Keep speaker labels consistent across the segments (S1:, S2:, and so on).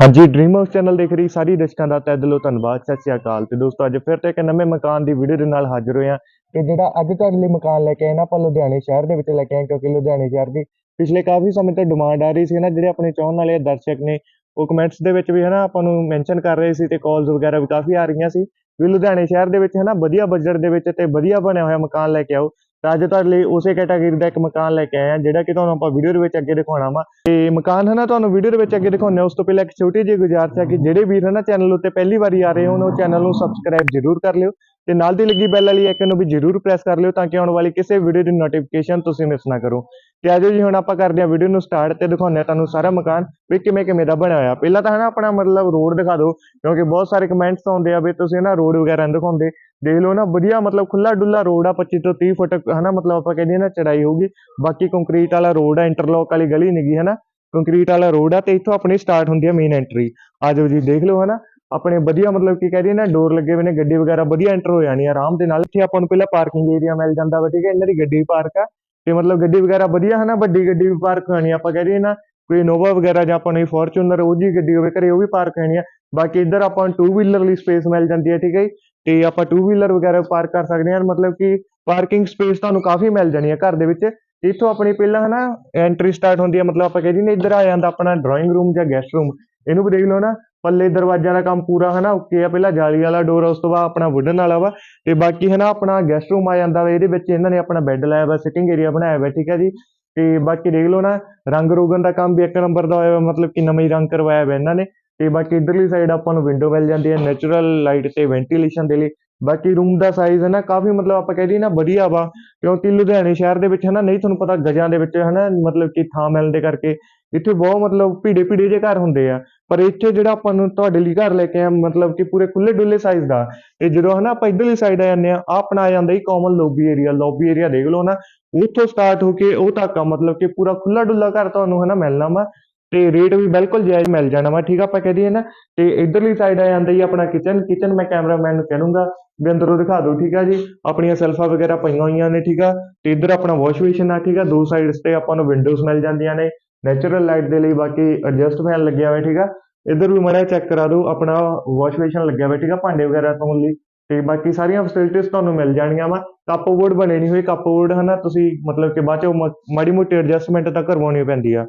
S1: ਹਾਂਜੀ dream house channel ਦੇਖ ਰਹੀ ਸਾਰੀ ਦਰਸ਼ਕਾਂ ਦਾ ਤਹਿ ਦਿਲੋਂ ਧੰਨਵਾਦ, ਸਤਿ ਸ਼੍ਰੀ ਅਕਾਲ। ਤੇ ਦੋਸਤੋ, ਅੱਜ ਫਿਰ ਤੋਂ ਇੱਕ ਨਵੇਂ ਮਕਾਨ ਦੀ ਵੀਡੀਓ ਦੇ ਨਾਲ ਹਾਜ਼ਰ ਹੋਏ ਹਾਂ ਤੇ ਜਿਹੜਾ ਅੱਜ ਤੁਹਾਡੇ ਲਈ ਮਕਾਨ ਲੈ ਕੇ ਆਏ ਨਾ, ਆਪਾਂ ਲੁਧਿਆਣੇ ਸ਼ਹਿਰ ਦੇ ਵਿੱਚ ਲੈ ਕੇ ਆਏ ਕਿਉਂਕਿ ਲੁਧਿਆਣੇ ਸ਼ਹਿਰ ਦੀ ਪਿਛਲੇ ਕਾਫੀ ਸਮੇਂ ਤੋਂ ਡਿਮਾਂਡ ਆ ਰਹੀ ਸੀ ਨਾ, ਜਿਹੜੇ ਆਪਣੇ ਚਾਹਣ ਵਾਲੇ ਦਰਸ਼ਕ ਨੇ, ਉਹ ਕਮੈਂਟਸ ਦੇ ਵਿੱਚ ਵੀ ਹਨਾ ਆਪਾਂ ਨੂੰ ਮੈਂਸ਼ਨ ਕਰ ਰਹੇ ਸੀ ਤੇ ਕਾਲਸ ਵਗੈਰਾ ਵੀ ਕਾਫੀ ਆ ਰਹੀਆਂ ਸੀ ਵੀ ਲੁਧਿਆਣੇ ਸ਼ਹਿਰ ਦੇ ਵਿੱਚ ਹਨਾ ਵਧੀਆ ਬਜਟ ਦੇ ਵਿੱਚ ਤੇ ਵਧੀਆ ਬਣਿਆ ਹੋਇਆ ਮਕਾਨ ਲੈ ਕੇ ਆਓ। ਤਾਂ ਅੱਜ ਤੁਹਾਡੇ ਲਈ ਉਸੇ ਕੈਟਾਗਰੀ ਦਾ ਇੱਕ ਮਕਾਨ ਲੈ ਕੇ ਆਏ ਹਾਂ, ਜਿਹੜਾ ਕਿ ਤੁਹਾਨੂੰ ਆਪਾਂ ਵੀਡੀਓ ਦੇ ਵਿੱਚ ਅੱਗੇ ਦਿਖਾਉਣਾ ਵਾ। ਤੇ ਮਕਾਨ ਹੈ ਨਾ, ਤੁਹਾਨੂੰ ਵੀਡੀਓ ਦੇ ਵਿੱਚ ਅੱਗੇ ਦਿਖਾਉਂਦੇ ਹਾਂ। ਉਸ ਤੋਂ ਪਹਿਲਾਂ ਇੱਕ ਛੋਟੀ ਜਿਹੀ ਗੁਜ਼ਾਰਿਸ਼ ਹੈ ਕਿ ਜਿਹੜੇ ਵੀਰ ਹੈ ਨਾ ਚੈਨਲ ਉੱਤੇ ਪਹਿਲੀ ਵਾਰੀ ਆ ਰਹੇ ਹੋਣ, ਉਹ ਚੈਨਲ ਨੂੰ ਸਬਸਕ੍ਰਾਈਬ ਜ਼ਰੂਰ ਕਰ ਲਿਓ। ਤੇ ਨਾਲ ਦੀ ਲੱਗੀ ਬੈਲ ਵਾਲੀ ਆਈਕਨ ਨੂੰ ਵੀ ਜ਼ਰੂਰ ਪ੍ਰੈਸ ਕਰ ਲਿਓ ਤਾਂ ਕਿ ਆਉਣ ਵਾਲੀ ਕਿਸੇ ਵੀਡੀਓ ਦੀ ਨੋਟੀਫਿਕੇਸ਼ਨ ਤੁਸੀਂ ਮਿਸ ਨਾ ਕਰੋ। ਤੇ ਆਜੋ ਜੀ, ਹੁਣ ਆਪਾਂ ਕਰਦੇ ਹਾਂ ਵੀਡੀਓ ਨੂੰ ਸਟਾਰਟ ਤੇ ਦਿਖਾਉਂਦੇ ਹਾਂ ਤੁਹਾਨੂੰ ਸਾਰਾ ਮਕਾਨ ਵੀ ਕਿਵੇਂ ਕਿਵੇਂ ਦਾ ਬਣਿਆ ਹੋਇਆ। ਪਹਿਲਾਂ ਤਾਂ ਹੈ ਆਪਣਾ ਮਤਲਬ ਰੋਡ ਦਿਖਾ ਦਿਓ, ਕਿਉਂਕਿ ਬਹੁਤ ਸਾਰੇ ਕਮੈਂਟਸ ਆਉਂਦੇ ਆ ਵੀ ਤੁਸੀਂ ਨਾ ਰੋਡ ਵਗੈਰਾ ਨਹੀਂ ਦਿਖਾਉਂਦੇ। ਦੇਖ ਲਓ ਨਾ, ਵਧੀਆ ਮਤਲਬ ਖੁੱਲਾ ਡੁੱਲਾ ਰੋਡ ਆ 25 ਤੋਂ 30 ਫੁੱਟ ਹਨਾ ਮਤਲਬ ਆਪਾਂ ਕਹਿੰਦੇ ਨਾ ਚੜਾਈ ਹੋਊਗੀ। ਬਾਕੀ ਕੰਕਰੀਟ ਵਾਲਾ ਰੋਡ ਆ ਇੰਟਰਲੌਕ ਵਾਲੀ ਗਲੀ ਨਹੀਂਗੀ ਹਨਾ। ਕੰਕਰੀਟ ਵਾਲਾ ਰੋਡ ਆ ਤੇ ਇੱਥੋਂ ਆਪਣੀ ਸਟਾਰਟ ਹੁੰਦੀ ਆ ਮੇਨ ਐਂਟਰੀ ਆਜੋ ਜੀ, ਦੇਖ ਲਓ ਹਨਾ। ਆਪਣੇ ਵਧੀਆ ਮਤਲਬ ਕੀ ਕਹਿ ਰਹੀ ਨਾ ਡੋਰ ਲੱਗੇ ਹੋਏ ਨੇ, ਗੱਡੀ ਵਗੈਰਾ ਵਧੀਆ ਐਂਟਰ ਹੋ ਜਾਣੀ ਆਰਾਮ ਦੇ ਨਾਲ। ਇੱਥੇ ਆਪਾਂ ਨੂੰ ਪਹਿਲਾਂ ਪਾਰਕਿੰਗ ਏਰੀਆ ਮਿਲ ਜਾਂਦਾ ਵਾ, ਠੀਕ ਹੈ, ਇਹਨਾਂ ਦੀ ਗੱਡੀ ਪਾਰਕ ਆ। ਤੇ ਮਤਲਬ ਗੱਡੀ ਵਗੈਰਾ ਵਧੀਆ ਹੈ ਨਾ ਵੱਡੀ ਗੱਡੀ ਵੀ ਪਾਰਕ ਹੋਣੀ ਆਪਾਂ ਕਹਿ ਰਹੀ ਨਾ, ਕੋਈ ਨੋਵਾ ਵਗੈਰਾ ਜਾਂ ਆਪਾਂ ਨੂੰ ਫੋਰਚੂਨਰ ਉਹ ਜੀ ਗੱਡੀ ਹੋਵੇ, ਘਰੇ ਉਹ ਵੀ ਪਾਰਕ ਹੋਣੀ ਆ। ਬਾਕੀ ਇੱਧਰ ਆਪਾਂ ਨੂੰ ਟੂ ਵੀਲਰ ਲਈ ਸਪੇਸ ਮਿਲ ਜਾਂਦੀ ਹੈ ਠੀਕ ਹੈ ਜੀ। ਤੇ ਆਪਾਂ ਟੂ ਵੀਲਰ ਵਗੈਰਾ ਪਾਰਕ ਕਰ ਸਕਦੇ ਹਾਂ, ਮਤਲਬ ਕਿ ਪਾਰਕਿੰਗ ਸਪੇਸ ਤੁਹਾਨੂੰ ਕਾਫੀ ਮਿਲ ਜਾਣੀ ਹੈ ਘਰ ਦੇ ਵਿੱਚ। ਇੱਥੋਂ ਆਪਣੀ ਪਹਿਲਾਂ ਹਨਾ ਐਂਟਰੀ ਸਟਾਰਟ ਹੁੰਦੀ ਹੈ ਮਤਲਬ ਆਪਾਂ ਕਹਿੰਦੇ ਨੇ, ਇੱਧਰ ਆ ਜਾਂਦਾ ਆਪਣਾ ਡਰਾਇੰਗ ਰੂਮ ਜਾਂ ਗੈਸਟ ਰੂਮ ਇਹਨੂੰ ਵੀ ਦੇਖ ਲਓ ਨਾ ਪੱਲੇ ਦਰਵਾਜ਼ਿਆਂ ਦਾ ਕੰਮ ਪੂਰਾ, ਹਨਾ? ਓਕੇ ਆ, ਪਹਿਲਾਂ ਜਾਲੀ ਵਾਲਾ ਡੋਰ ਉਸ ਤੋਂ ਬਾਅਦ ਆਪਣਾ ਵੁੱਡਨ ਵਾਲਾ ਵਾ। ਤੇ ਬਾਕੀ, ਹਨਾ, ਆਪਣਾ ਗੈਸਟ ਰੂਮ ਆ ਜਾਂਦਾ ਵਾ, ਇਹਦੇ ਵਿੱਚ ਇਹਨਾਂ ਨੇ ਆਪਣਾ ਬੈੱਡ ਲਾਇਆ ਵਾ ਸਿਟਿੰਗ ਏਰੀਆ ਬਣਾਇਆ ਵਾ, ਠੀਕ ਹੈ ਜੀ? ਤੇ ਬਾਕੀ ਦੇਖ ਲਓ ਨਾ, ਰੰਗ ਰੋਗਨ ਦਾ ਕੰਮ ਵੀ ਇੱਕ ਨੰਬਰ ਦਾ ਹੋਇਆ ਵਾ, ਮਤਲਬ ਕਿ ਨਵਾਂ ਰੰਗ ਕਰਵਾਇਆ ਵਾ ਇਹਨਾਂ ਨੇ। ਤੇ ਬਾਕੀ ਇਧਰਲੀ ਸਾਈਡ ਆਪਾਂ ਨੂੰ ਵਿੰਡੋ ਮਿਲ ਜਾਂਦੀ ਹੈ ਨੈਚੁਰਲ ਲਾਈਟ ਤੇ ਵੈਂਟੀਲੇਸ਼ਨ ਦੇ ਲਈ। ਬਾਕੀ ਰੂਮ ਦਾ ਸਾਈਜ਼ ਹੈ ਨਾ ਕਾਫੀ ਮਤਲਬ ਆਪਾਂ ਕਹਿ ਦਈਏ ਨਾ ਵਧੀਆ ਵਾ, ਕਿਉਂਕਿ ਲੁਧਿਆਣੇ ਸ਼ਹਿਰ ਦੇ ਵਿੱਚ ਹੈ ਨਾ ਨਹੀਂ ਤੁਹਾਨੂੰ ਪਤਾ ਗਜਾਂ ਦੇ ਵਿੱਚ ਹੈ ਨਾ ਮਤਲਬ ਕਿ ਥਾਂ ਮਿਲਣ ਦੇ ਕਰਕੇ ਇੱਥੇ ਬਹੁਤ ਮਤਲਬ ਭੀੜੇ ਭੀੜੇ ਜਿਹੇ ਘਰ ਹੁੰਦੇ ਆ। ਪਰ ਇੱਥੇ ਜਿਹੜਾ ਆਪਾਂ ਨੂੰ ਤੁਹਾਡੇ ਲਈ ਘਰ ਲੈ ਕੇ ਆ ਮਤਲਬ ਕਿ ਪੂਰੇ ਖੁੱਲੇ ਡੁੱਲੇ ਸਾਈਜ਼ ਦਾ। ਇਹ ਜਦੋਂ ਹਨਾ ਆਪਾਂ ਇਧਰਲੀ ਸਾਈਡ ਆ ਜਾਂਦੇ ਆ ਆਪਣਾ ਆ ਜਾਂਦਾ ਹੀ common lobby area lobby area ਦੇਖ ਲਓ ਨਾ ਉੱਥੋਂ ਸਟਾਰਟ ਹੋ ਕੇ ਉਹ ਤੱਕ ਆ, ਮਤਲਬ ਕਿ ਪੂਰਾ ਖੁੱਲਾ ਡੁੱਲਾ ਘਰ ਤੁਹਾਨੂੰ ਹਨਾ ਮਿਲਣਾ ਵਾ। ਤੇ ਰੇਟ ਵੀ ਬਿਲਕੁਲ ਜਾਇਜ਼ ਮਿਲ ਜਾਣਾ ਵਾ, ਠੀਕ ਆ ਆਪਾਂ ਕਹਿ ਦਈਏ ਨਾ। ਤੇ ਇਧਰਲੀ ਸਾਈਡ ਆ ਜਾਂਦਾ ਹੀ ਆਪਣਾ ਕਿਚਨ ਕਿਚਨ ਮੈਂ ਕੈਮਰਾਮੈਨ ਨੂੰ ਕਹਿਣੂੰਗਾ ਵੀ ਅੰਦਰੋਂ ਦਿਖਾ ਦਿਓ, ਠੀਕ ਆ ਜੀ। ਆਪਣੀਆਂ ਸੈਲਫਾਂ ਵਗੈਰਾ ਪਈਆਂ ਹੋਈਆਂ ਨੇ, ਠੀਕ ਆ। ਤੇ ਇੱਧਰ ਆਪਣਾ ਵਾਸ਼ ਬੇਸਿਨ ਆ, ਠੀਕ ਆ। ਦੋ ਸਾਈਡਸ ਤੇ ਆਪਾਂ ਨੂੰ ਵਿੰਡੋਜ਼ ਮਿਲ ਜਾਂਦੀਆਂ ਨੇ। ਨੈਚੁਰਲ ਲਾਈਟ ਦੇ ਲਈ ਬਾਕੀ ਐਡਜਸਟ ਫੈਨ ਲੱਗਿਆ ਹੋਇਆ, ਠੀਕ ਆ? ਇੱਧਰ ਵੀ ਮਾੜਾ ਚੈੱਕ ਕਰਾ ਦਿਓ, ਆਪਣਾ ਵਾਸ਼ ਬੇਸਿਨ ਲੱਗਿਆ ਹੋਇਆ, ਠੀਕ ਆ? ਭਾਂਡੇ ਵਗੈਰਾ ਧੋਣ ਲਈ। ਤੇ ਬਾਕੀ ਸਾਰੀਆਂ ਫੈਸਿਲਿਟੀਆਂ ਤੁਹਾਨੂੰ ਮਿਲ ਜਾਣਗੀਆਂ ਵਾ। ਕੱਪਬੋਰਡ ਬਣੇ ਨਹੀਂ ਹੋਏ ਕੱਪਬੋਰਡ ਹਨਾ, ਤੁਸੀਂ ਮਤਲਬ ਕਿ ਬਾਅਦ ਚੋਂ ਮਾੜੀ ਮੋਟੀ ਐਡਜਸਟਮੈਂਟ ਤਾਂ ਕਰਵਾਉਣੀ ਪੈਂਦੀ ਆ।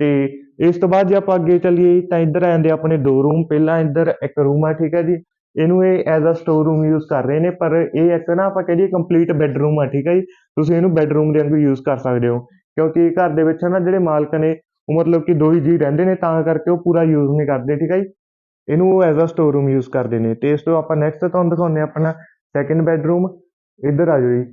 S1: ਤੇ ਇਸ ਤੋਂ ਬਾਅਦ ਜੇ ਆਪਾਂ ਅੱਗੇ ਚੱਲੀਏ, ਤਾਂ ਇੱਧਰ ਆ ਜਾਂਦੇ ਆਪਣੇ ਦੋ ਰੂਮ ਪਹਿਲਾਂ ਇੱਧਰ ਇੱਕ ਰੂਮ ਆ, ਠੀਕ ਹੈ ਜੀ। ਇਹਨੂੰ ਇਹ as a store room use ਕਰ ਰਹੇ ਨੇ, ਪਰ ਇਹ ਇੱਕ ਨਾ ਆਪਾਂ ਕਹੀਏ ਕੰਪਲੀਟ ਬੈੱਡਰੂਮ ਆ, ਠੀਕ ਹੈ ਜੀ। ਤੁਸੀਂ ਇਹਨੂੰ ਬੈੱਡਰੂਮ ਦੇ ਅੰਦਰ ਯੂਜ਼ ਕਰ ਸਕਦੇ ਹੋ। ਕਿਉਂਕਿ ਘਰ ਦੇ ਵਿੱਚ ਨਾ ਜਿਹੜੇ ਮਾਲਕ ਨੇ, ਉਹ ਮਤਲਬ ਕਿ ਦੋ ਹੀ ਜੀ ਰਹਿੰਦੇ ਨੇ, ਤਾਂ ਕਰਕੇ ਉਹ ਪੂਰਾ ਯੂਜ਼ ਨਹੀਂ ਕਰਦੇ, ਠੀਕ ਹੈ ਜੀ? ਇਹਨੂੰ as a store room use ਕਰਦੇ ਨੇ। ਤੇ ਇਸ ਤੋਂ ਆਪਾਂ ਨੈਕਸਟ ਤੁਹਾਨੂੰ ਦਿਖਾਉਂਦੇ ਹਾਂ ਆਪਣਾ ਸੈਕੰਡ ਬੈਡਰੂਮ ਇੱਧਰ ਆ ਜਾਓ ਜੀ।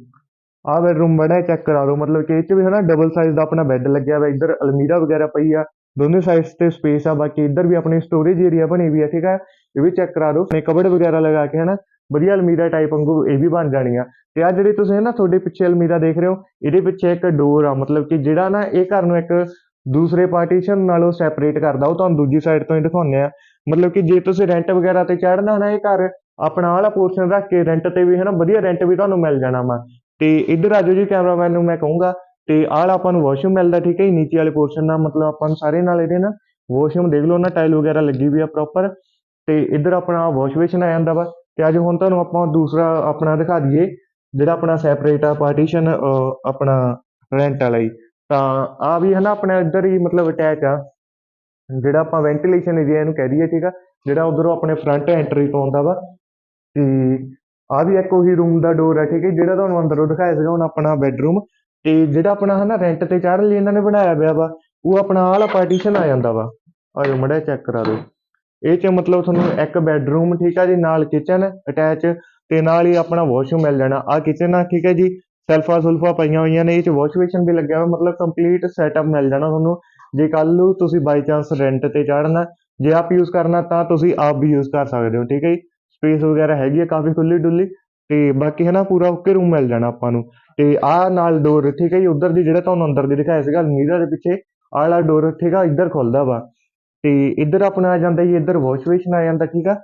S1: ਆਹ ਬੈਡਰੂਮ ਬੜਾ ਚੈੱਕ ਕਰਾ ਲਓ ਮਤਲਬ ਕਿ ਇਹ 'ਚ ਵੀ ਹਨਾ ਡਬਲ ਸਾਈਜ਼ ਦਾ ਆਪਣਾ ਬੈੱਡ ਲੱਗਿਆ ਹੋਇਆ ਇੱਧਰ ਅਲਮੀਰਾ ਵਗੈਰਾ ਪਈ ਆ। ਦੋਨੇ ਸਾਈਡਸ ਤੇ ਸਪੇਸ ਆ, ਬਾਕੀ ਇੱਧਰ ਵੀ ਆਪਣੀ ਸਟੋਰੇਜ ਏਰੀਆ ਬਣੀ ਹੋਈ ਆ, ਠੀਕ ਆ? ਇਹ ਵੀ ਚੈੱਕ ਕਰਾ ਦਿਓ, ਆਪਣੇ ਕਬੜ ਵਗੈਰਾ ਲਗਾ ਕੇ, ਹਨਾ? ਵਧੀਆ ਅਲਮੀਰਾ ਟਾਈਪ ਵਾਂਗੂ ਇਹ ਵੀ ਬਣ ਜਾਣੀ ਆ। ਤੇ ਆ ਜਿਹੜੀ ਤੁਸੀਂ ਨਾ ਤੁਹਾਡੇ ਪਿੱਛੇ ਅਲਮੀਰਾ ਦੇਖ ਰਹੇ ਹੋ, ਇਹਦੇ ਪਿੱਛੇ ਇੱਕ ਡੋਰ ਆ, ਮਤਲਬ ਕਿ ਜਿਹੜਾ ਨਾ ਇਹ ਘਰ ਨੂੰ ਇੱਕ ਦੂਸਰੇ ਪਾਰਟੀਸ਼ਨ ਨਾਲੋਂ ਸੈਪਰੇਟ ਕਰਦਾ, ਉਹ ਤੁਹਾਨੂੰ ਦੂਜੀ ਸਾਈਡ ਤੋਂ ਹੀ ਦਿਖਾਉਂਦੇ ਆ। ਮਤਲਬ ਕਿ ਜੇ ਤੁਸੀਂ ਰੈਂਟ ਵਗੈਰਾ ਤੇ ਚੜਨਾ ਨਾ ਇਹ ਘਰ, ਆਪਣਾ ਵਾਲਾ ਪੋਰਸ਼ਨ ਰੱਖ ਕੇ ਰੈਂਟ ਤੇ ਵੀ, ਹਨਾ? ਵਧੀਆ ਰੈਂਟ ਵੀ ਤੁਹਾਨੂੰ ਮਿਲ ਜਾਣਾ ਵਾ। ਤੇ ਇੱਧਰ ਆਜੋ ਜੀ ਕੈਮਰਾਮੈਨ ਨੂੰ ਮੈਂ ਕਹੂੰਗਾ ਤੇ ਆਲ ਆਪਾਂ ਨੂੰ ਵਾਸ਼ਰੂਮ ਮਿਲਦਾ, ਠੀਕ ਹੈ ਜੀ, ਨੀਚੇ ਵਾਲੇ ਪੋਰਸ਼ਨ ਦਾ ਮਤਲਬ ਆਪਾਂ ਨੂੰ ਸਾਰੇ ਨਾਲ ਇਹਦੇ ਨਾ ਵਾਸ਼ਰੂਮ ਦੇਖ ਲਓ ਨਾ ਟਾਈਲ ਵਗੈਰਾ ਲੱਗੀ ਵੀ ਆ ਪ੍ਰੋਪਰ ਤੇ ਇੱਧਰ ਆਪਣਾ ਵਾਸ਼ ਬੇਸਿਨ ਆ ਜਾਂਦਾ ਵਾ ਤੇ ਅੱਜ ਹੁਣ ਤੁਹਾਨੂੰ ਆਪਾਂ ਦੂਸਰਾ ਆਪਣਾ ਦਿਖਾ ਦਈਏ, ਜਿਹੜਾ ਆਪਣਾ ਸੈਪਰੇਟ ਆ ਪਾਰਟੀਸ਼ਨ ਆਪਣਾ ਰੈਂਟ ਵਾਲਾ ਹੀ ਤਾਂ ਆ ਵੀ ਹਨਾ ਆਪਣਾ ਇੱਧਰ ਹੀ ਮਤਲਬ ਅਟੈਚ ਆ, ਜਿਹੜਾ ਆਪਾਂ ਵੈਂਟੀਲੇਸ਼ਨ ਏਰੀਆ ਇਹਨੂੰ ਕਹਿ ਦਈਏ, ਠੀਕ ਆ, ਜਿਹੜਾ ਉਧਰੋਂ ਆਪਣੇ ਫਰੰਟ ਐਂਟਰੀ ਤੋਂ ਆਉਂਦਾ ਵਾ। ਤੇ ਆ ਵੀ ਇੱਕ ਉਹੀ ਰੂਮ ਦਾ ਡੋਰ ਹੈ ਠੀਕ ਹੈ ਜਿਹੜਾ ਤੁਹਾਨੂੰ ਅੰਦਰੋਂ ਦਿਖਾਇਆ ਸੀਗਾ, ਹੁਣ ਆਪਣਾ ਬੈੱਡਰੂਮ ਤੇ ਜਿਹੜਾ ਆਪਣਾ ਹਨਾ ਰੈਂਟ ਤੇ ਚਾੜਨ ਲਈ ਇਹਨਾਂ ਨੇ ਬਣਾਇਆ ਪਿਆ ਵਾ, ਉਹ ਆਪਣਾ ਆਹ ਵਾਲਾ ਪਾਰਟੀਸ਼ਨ ਆ ਜਾਂਦਾ ਵਾ। ਆਜੋ ਮੜਾ ਚੈੱਕ ਕਰਾ ਦਿਓ। ਇਹ ਚ ਮਤਲਬ ਤੁਹਾਨੂੰ ਇੱਕ ਬੈੱਡਰੂਮ ਠੀਕ ਆ ਜੀ, ਨਾਲ ਕਿਚਨ ਅਟੈਚ ਤੇ ਨਾਲ ਹੀ ਆਪਣਾ ਵਾਸ਼ਰੂਮ ਮਿਲ ਜਾਣਾ। ਆ ਕਿਚਨ ਆ, ਠੀਕ ਹੈ ਜੀ, ਸੈਲਫਾ ਸੁਲਫਾ ਪਈਆਂ ਹੋਈਆਂ ਨੇ, ਇਹ ਚ ਵਾਸ਼ ਬੇਸਿਨ ਵੀ ਲੱਗਿਆ ਹੋਇਆ ਮਤਲਬ ਕੰਪਲੀਟ ਸੈਟਅਪ ਮਿਲ ਜਾਣਾ ਤੁਹਾਨੂੰ। ਜੇ ਕੱਲ ਨੂੰ ਤੁਸੀਂ ਬਾਈ ਚਾਂਸ ਰੈਂਟ ਤੇ ਚਾੜਨਾ ਜੇ ਆਪ ਯੂਜ਼ ਕਰਨਾ, ਤਾਂ ਤੁਸੀਂ ਆਪ ਵੀ ਯੂਜ਼ ਕਰ ਸਕਦੇ ਹੋ, ਠੀਕ ਹੈ ਜੀ। ਸਪੇਸ ਵਗੈਰਾ ਹੈਗੀ ਹੈ ਕਾਫੀ ਖੁੱਲੀ ਡੁੱਲੀ ਤੇ ਬਾਕੀ ਹੈ ਨਾ ਪੂਰਾ ਓਕੇ ਰੂਮ ਮਿਲ ਜਾਣਾ ਆਪਾਂ ਨੂੰ। ਤੇ ਆਹ ਨਾਲ ਡੋਰ ਠੀਕ ਹੈ ਜੀ ਉਧਰ ਦੀ ਜਿਹੜਾ ਤੁਹਾਨੂੰ ਅੰਦਰ ਦੀ ਦਿਖਾਇਆ ਸੀਗਾ, ਅਲਮੀਰਾ ਦੇ ਪਿੱਛੇ, ਆਹ ਵਾਲਾ ਡੋਰ ਠੀਕ ਆ ਇੱਧਰ ਖੁੱਲਦਾ ਵਾ। ਤੇ ਇੱਧਰ ਆਪਣਾ ਆ ਜਾਂਦਾ ਜੀ, ਇੱਧਰ ਵਾਸ਼ ਬੇਸਿਨ ਆ ਜਾਂਦਾ, ਠੀਕ ਆ?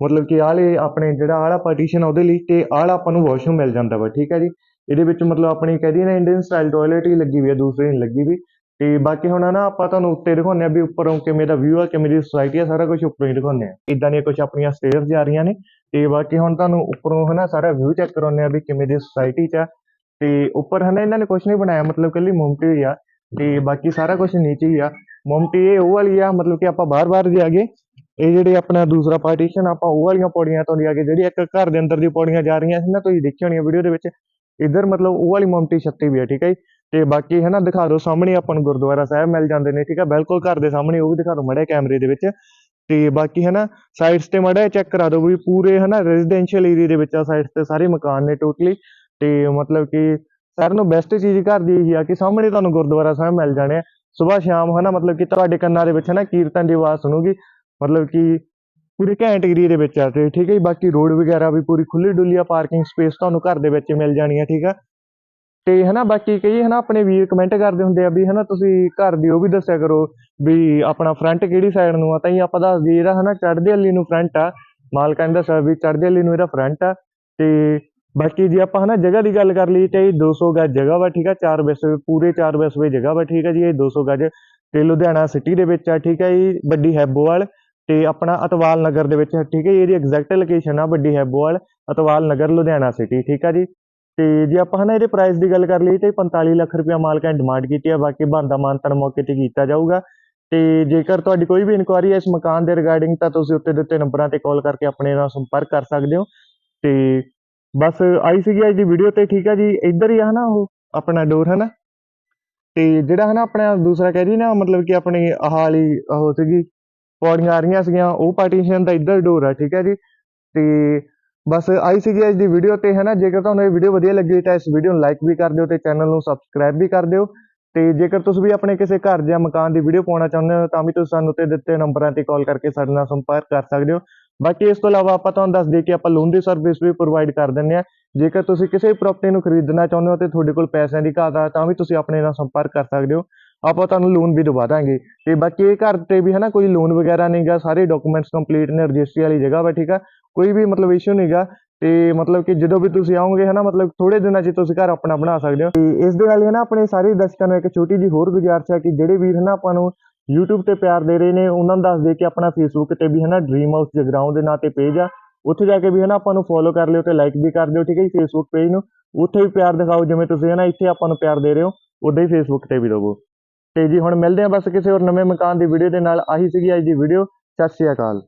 S1: ਮਤਲਬ ਕਿ ਆਲੇ ਆਪਣੇ ਜਿਹੜਾ ਆਲਾ ਪਾਰਟੀਸ਼ਨ ਉਹਦੇ ਲਈ ਤੇ ਆਲਾ ਆਪਾਂ ਨੂੰ ਵਾਸ਼ਰੂਮ ਮਿਲ ਜਾਂਦਾ ਵਾ, ਠੀਕ ਹੈ ਜੀ? ਇਹਦੇ ਵਿੱਚ ਮਤਲਬ ਆਪਣੀ ਕਹਿ ਦਈਏ ਨਾ ਇੰਡੀਅਨ ਸਟਾਈਲ ਟਾਇਲਟ ਹੀ ਲੱਗੀ ਹੋਈ ਆ, ਦੂਸਰੀ ਨਹੀਂ ਲੱਗੀ ਵੀ। ਤੇ ਬਾਕੀ ਹੁਣ ਨਾ ਆਪਾਂ ਤੁਹਾਨੂੰ ਉੱਤੇ ਦਿਖਾਉਂਦੇ ਆ ਵੀ ਉੱਪਰੋਂ ਕਿਵੇਂ ਦਾ ਵਿਊ ਆ, ਕਿਵੇਂ ਦੀ ਸੁਸਾਇਟੀ ਆ, ਸਾਰਾ ਕੁਝ ਉੱਪਰੋਂ ਹੀ ਦਿਖਾਉਂਦੇ ਆ ਇਦਾਂ ਦੀਆਂ ਕੁਝ ਆਪਣੀਆਂ ਸਟੇਅਰਸ ਜਾ ਰਹੀਆਂ ਨੇ। ਤੇ ਬਾਕੀ ਹੁਣ ਤੁਹਾਨੂੰ ਉੱਪਰੋਂ ਹਨਾ ਸਾਰਾ ਵਿਊ ਚੈੱਕ ਕਰਾਉਂਦੇ ਆ ਵੀ ਕਿਵੇਂ ਦੀ ਸੁਸਾਇਟੀ ਚ ਆ। ਤੇ ਉੱਪਰ ਹਨਾ ਇਹਨਾਂ ਨੇ ਕੁਝ ਨਹੀਂ ਬਣਾਇਆ, ਮਤਲਬ ਕੱਲੀ ਮੋਮਟੀ ਹੋਈ ਆ। ਤੇ ਬਾਕੀ ਸਾਰਾ ਕੁਝ ਨੀਚੇ ਹੀ ਆ। ਮੋਮਟੀ ਇਹ ਉਹ ਵਾਲੀ ਆ, ਮਤਲਬ ਕਿ ਆਪਾਂ ਬਾਹਰ-ਬਾਹਰ ਜੇ ਆਗੇ ਇਹ ਜਿਹੜੇ ਆਪਣਾ ਦੂਸਰਾ ਪਾਰਟੀਸ਼ਨ ਆਪਾਂ ਉਹ ਵਾਲੀਆਂ ਪੌੜੀਆਂ ਤੋਂ ਲਿਆ ਕੇ ਜਿਹੜੀ ਇੱਕ ਘਰ ਦੇ ਅੰਦਰ ਦੀ ਪੌੜੀਆਂ ਜਾ ਰਹੀਆਂ ਸੀ ਨਾ, ਤੁਸੀਂ ਦੇਖੀ ਹੋਣੀ ਵੀਡੀਓ ਦੇ ਵਿੱਚ, ਇੱਧਰ ਮਤਲਬ ਉਹ ਵਾਲੀ ਮੋਮਟੀ ਛੱਤੀ ਵੀ ਆ, ਠੀਕ ਹੈ ਜੀ? ਤੇ ਬਾਕੀ ਹੈ ਨਾ ਦਿਖਾ ਦਿਓ, ਸਾਹਮਣੇ ਆਪਾਂ ਨੂੰ ਗੁਰਦੁਆਰਾ ਸਾਹਿਬ ਮਿਲ ਜਾਂਦੇ ਨੇ, ਠੀਕ ਹੈ? ਬਿਲਕੁਲ ਘਰ ਦੇ ਸਾਹਮਣੇ, ਉਹ ਵੀ ਦਿਖਾ ਦਿਓ ਮੜੇ ਕੈਮਰੇ ਦੇ ਵਿੱਚ। ਤੇ ਬਾਕੀ ਹੈ ਨਾ ਸਾਈਡਸ ਤੇ ਮੜਾ ਚੈੱਕ ਕਰਾ ਦਿਓ ਵੀ ਪੂਰੇ ਹੈ ਨਾ ਰੈਜ਼ੀਡੈਂਸ਼ੀਅਲ ਏਰੀਆ ਦੇ ਵਿੱਚ ਆ ਸਾਈਡਸ ਤੇ ਸਾਰੇ ਮਕਾਨ ਨੇ ਟੋਟਲੀ ਤੇ ਮਤਲਬ ਕਿ ਸਾਰਿਆਂ ਨੂੰ ਬੈਸਟ ਚੀਜ਼ ਘਰ ਦੀ ਇਹੀ ਆ ਕਿ ਸਾਹਮਣੇ ਤੁਹਾਨੂੰ ਗੁਰਦੁਆਰਾ ਸਾਹਿਬ ਮਿਲ ਜਾਣੇ ਆ। ਸਵੇਰ ਸ਼ਾਮ ਹੈ ਨਾ, ਮਤਲਬ ਕਿ ਤੁਹਾਡੇ ਕੰਨਾਂ ਦੇ ਵਿੱਚ ਹੈ ਨਾ ਕੀਰਤਨ ਦੀ ਆਵਾਜ਼ ਸੁਣੂਗੀ। ਮਤਲਬ ਕਿ ਪੂਰੇ ਘੈਂਟ ਏਰੀਆ ਦੇ ਵਿੱਚ ਆ ਤੇ ਠੀਕ ਹੈ ਜੀ, ਬਾਕੀ ਰੋਡ ਵਗੈਰਾ ਵੀ ਪੂਰੀ ਖੁੱਲੀ ਡੁੱਲੀ ਆ ਪਾਰਕਿੰਗ ਸਪੇਸ ਤੁਹਾਨੂੰ ਘਰ ਦੇ ਵਿੱਚ ਮਿਲ ਜਾਣੀ ਆ, ਠੀਕ ਆ। ਤੇ ਹਨਾ ਬਾਕੀ ਕਈ ਹਨਾ ਆਪਣੇ ਵੀਰ ਕਮੈਂਟ ਕਰਦੇ ਹੁੰਦੇ ਆ ਵੀ ਹਨਾ ਤੁਸੀਂ ਘਰ ਦੀ ਉਹ ਵੀ ਦੱਸਿਆ ਕਰੋ ਵੀ ਆਪਣਾ ਫਰੰਟ ਕਿਹੜੀ ਸਾਈਡ ਨੂੰ ਆ, ਤਾਂ ਹੀ ਆਪਾਂ ਦੱਸ ਦਈਏ ਇਹਦਾ ਹਨਾ ਚੜ੍ਹਦੇ ਵੱਲੀ ਨੂੰ ਫਰੰਟ ਆ। ਮਾਲਕਾਂ ਨੇ ਦੱਸਿਆ ਵੀ ਚੜ੍ਹਦੇ ਵੱਲੀ ਨੂੰ ਇਹਦਾ ਫਰੰਟ ਆ। ਤੇ ਬਾਕੀ ਜੇ ਆਪਾਂ ਹਨਾ ਜਗ੍ਹਾ ਦੀ ਗੱਲ ਕਰ ਲਈ ਤੇ ਇਹ 200 ਗਜ ਜਗ੍ਹਾ ਵਾ, ਠੀਕ ਆ, ਚਾਰ ਬਿਸਵੇ ਪੂਰੇ ਚਾਰ ਬਿਸਵੇ ਜਗ੍ਹਾ ਵਾ, ਠੀਕ ਆ ਜੀ, ਇਹ 200 ਗਜ। ਤੇ ਲੁਧਿਆਣਾ ਸਿਟੀ ਦੇ ਵਿੱਚ ਆ, ਠੀਕ ਆ ਜੀ, ਵੱਡੀ ਹੈਬੋਵਾਲ। ਤੇ ਆਪਣਾ ਅਤਵਾਲ ਨਗਰ ਦੇ ਵਿੱਚ ਠੀਕ ਹੈ ਜੀ, ਇਹਦੀ ਐਗਜ਼ੈਕਟ ਲੋਕੇਸ਼ਨ ਆ, ਵੱਡੀ ਹੈਬੋਵਾਲ, ਅਤਵਾਲ ਨਗਰ, ਲੁਧਿਆਣਾ ਸਿਟੀ ਠੀਕ ਆ ਜੀ। ਤੇ ਜੇ ਆਪਾਂ ਹਨਾ ਇਹਦੇ ਪ੍ਰਾਈਸ ਦੀ ਗੱਲ ਕਰ ਲਈ ਤੇ 45 ਲੱਖ ਰੁਪਇਆ ਮਾਲਕਾਂ ਨੇ ਡਿਮਾਂਡ ਕੀਤੀ ਹੈ ਬਾਕੀ ਬਣਦਾ ਮਾਨਤਨ ਮੌਕੇ ਤੇ ਕੀਤਾ ਜਾਊਗਾ। ਤੇ ਜੇਕਰ ਤੁਹਾਡੀ ਕੋਈ ਵੀ ਇਨਕੁਆਇਰੀ ਹੈ ਇਸ ਮਕਾਨ ਦੇ ਰਿਗਾਰਡਿੰਗ ਤਾਂ ਤੁਸੀਂ ਉੱਤੇ ਦਿੱਤੇ ਨੰਬਰਾਂ ਤੇ ਕਾਲ ਕਰਕੇ ਆਪਣੇ ਨਾਲ ਸੰਪਰਕ ਕਰ ਸਕਦੇ ਹੋ। ਤੇ ਬਸ ਆਈ ਸੀਗੀ ਅੱਜ ਦੀ ਵੀਡੀਓ ਤੇ, ਠੀਕ ਹੈ ਜੀ? ਇੱਧਰ ਹੀ ਆ ਹਨਾ ਉਹ, ਆਪਣਾ ਡੋਰ ਹਨਾ? ਤੇ ਜਿਹੜਾ ਹੈ ਨਾ ਆਪਣਾ ਦੂਸਰਾ ਕਹਿ ਰਹੀ ਨਾ, ਮਤਲਬ ਕਿ ਆਪਣੀ ਆਹ ਵਾਲੀ ਉਹ ਸੀਗੀ, ਪੌੜੀਆਂ ਆ ਰਹੀਆਂ ਸੀਗੀਆਂ, ਉਹ ਪਾਰਟੀਸ਼ਨ ਦਾ ਇੱਧਰ ਡੋਰ ਆ, ਠੀਕ ਹੈ ਜੀ? ਤੇ ਬਸ ਆਈ ਸੀਗੀ ਅੱਜ ਦੀ ਵੀਡੀਓ ਤੇ ਹੈ ਨਾ ਜੇਕਰ ਤੁਹਾਨੂੰ ਇਹ ਵੀਡੀਓ ਵਧੀਆ ਲੱਗੀ ਤਾਂ ਇਸ ਵੀਡੀਓ ਨੂੰ ਲਾਈਕ ਵੀ ਕਰ ਦਿਓ ਤੇ ਚੈਨਲ ਨੂੰ ਸਬਸਕ੍ਰਾਈਬ ਵੀ ਕਰ ਦਿਓ। ਤੇ ਜੇਕਰ ਤੁਸੀਂ ਵੀ ਆਪਣੇ ਕਿਸੇ ਘਰ ਜਾਂ ਮਕਾਨ ਦੀ ਵੀਡੀਓ ਪਾਉਣਾ ਚਾਹੁੰਦੇ ਹੋ, ਤਾਂ ਵੀ ਤੁਸੀਂ ਸਾਨੂੰ ਉੱਤੇ ਦਿੱਤੇ ਨੰਬਰਾਂ ਤੇ ਕਾਲ ਕਰਕੇ ਸਾਡੇ ਨਾਲ ਸੰਪਰਕ ਕਰ ਸਕਦੇ ਹੋ। ਬਾਕੀ ਇਸ ਤੋਂ ਇਲਾਵਾ ਆਪਾਂ ਤੁਹਾਨੂੰ ਦੱਸ ਦਈਏ ਕਿ ਆਪਾਂ ਲੋਨ ਦੀ ਸਰਵਿਸ ਵੀ ਪ੍ਰੋਵਾਈਡ ਕਰ ਦਿੰਦੇ ਹਾਂ। ਜੇਕਰ ਤੁਸੀਂ ਕਿਸੇ ਵੀ ਪ੍ਰਾਪਰਟੀ ਨੂੰ ਖਰੀਦਣਾ ਚਾਹੁੰਦੇ ਹੋ ਤੇ ਤੁਹਾਡੇ ਕੋਲ ਪੈਸਿਆਂ ਦੀ ਘਾਟ ਆ, ਤਾਂ ਵੀ ਤੁਸੀਂ ਆਪਣੇ ਨਾਲ ਸੰਪਰਕ ਕਰ ਸਕਦੇ ਹੋ। ਆਪਾਂ ਤੁਹਾਨੂੰ ਲੋਨ ਵੀ ਦਵਾ ਦਾਂਗੇ। ਤੇ ਬਾਕੀ ਇਹ ਘਰ ਤੇ ਵੀ ਹੈ ਨਾ ਕੋਈ ਲੋਨ ਵਗੈਰਾ ਨਹੀਂਗਾ ਸਾਰੇ ਡਾਕੂਮੈਂਟਸ ਕੰਪਲੀਟ ਨੇ, ਰਜਿਸਟਰੀ ਵਾਲੀ ਜਗ੍ਹਾ ਵਾ, ਠੀਕ ਆ? ਕੋਈ ਵੀ ਮਤਲਬ ਇਸ਼ੂ ਨਹੀਂਗਾ ਤੇ ਮਤਲਬ ਕਿ ਜਦੋਂ ਵੀ ਤੁਸੀਂ ਆਓਗੇ ਹੈ ਨਾ ਮਤਲਬ ਥੋੜੇ ਦਿਨਾਂ 'ਚ ਤੁਸੀਂ ਘਰ ਆਪਣਾ ਬਣਾ ਸਕਦੇ ਹੋ। ਤੇ ਇਸ ਦੇ ਨਾਲ ਹੈ ਨਾ ਆਪਣੇ ਸਾਰੇ ਦਰਸ਼ਕਾਂ ਨੂੰ ਇੱਕ ਛੋਟੀ ਜਿਹੀ ਹੋਰ ਗੁਜ਼ਾਰਿਸ਼ ਹੈ ਕਿ ਜਿਹੜੇ ਵੀਰ ਹੈ ਨਾ ਆਪਾਂ ਨੂੰ YouTube ਤੇ ਪਿਆਰ ਦੇ ਰਹੇ ਨੇ, ਉਹਨਾਂ ਨੂੰ ਦੱਸ ਦੇ ਕਿ ਆਪਣਾ Facebook ਤੇ ਵੀ ਹੈ ਨਾ ਡ੍ਰੀਮ ਹਾਊਸ ਜਗਰਾਉਂ ਦੇ ਨਾਂ ਤੇ ਪੇਜ ਆ। ਉੱਥੇ ਜਾ ਕੇ ਵੀ ਹੈ ਨਾ ਆਪਾਂ ਨੂੰ ਫੋਲੋ ਕਰ ਲਿਓ ਤੇ ਲਾਈਕ ਵੀ ਕਰ ਦਿਓ, ਠੀਕ ਹੈ ਜੀ, Facebook ਪੇਜ ਨੂੰ। ਉੱਥੇ ਵੀ ਪਿਆਰ ਦਿਖਾਓ, ਜਿਵੇਂ ਤੁਸੀਂ ਹੈ ਨਾ ਇੱਥੇ ਆਪਾਂ ਨੂੰ ਪਿਆਰ ਦੇ ਰਹੇ ਹੋ, ਉਦਾਂ ਹੀ Facebook ਤੇ ਵੀ ਦਿਵੋ। ਤੇ ਜੀ ਹੁਣ ਮਿਲਦੇ ਹਾਂ ਬਸ ਕਿਸੇ ਹੋਰ ਨਵੇਂ ਮਕਾਨ ਦੀ ਵੀਡੀਓ ਦੇ ਨਾਲ। ਆਹੀ ਸੀਗੀ ਅੱਜ ਦੀ ਵੀਡੀਓ ਸਤਿ ਸ਼੍ਰੀ ਅਕਾਲ।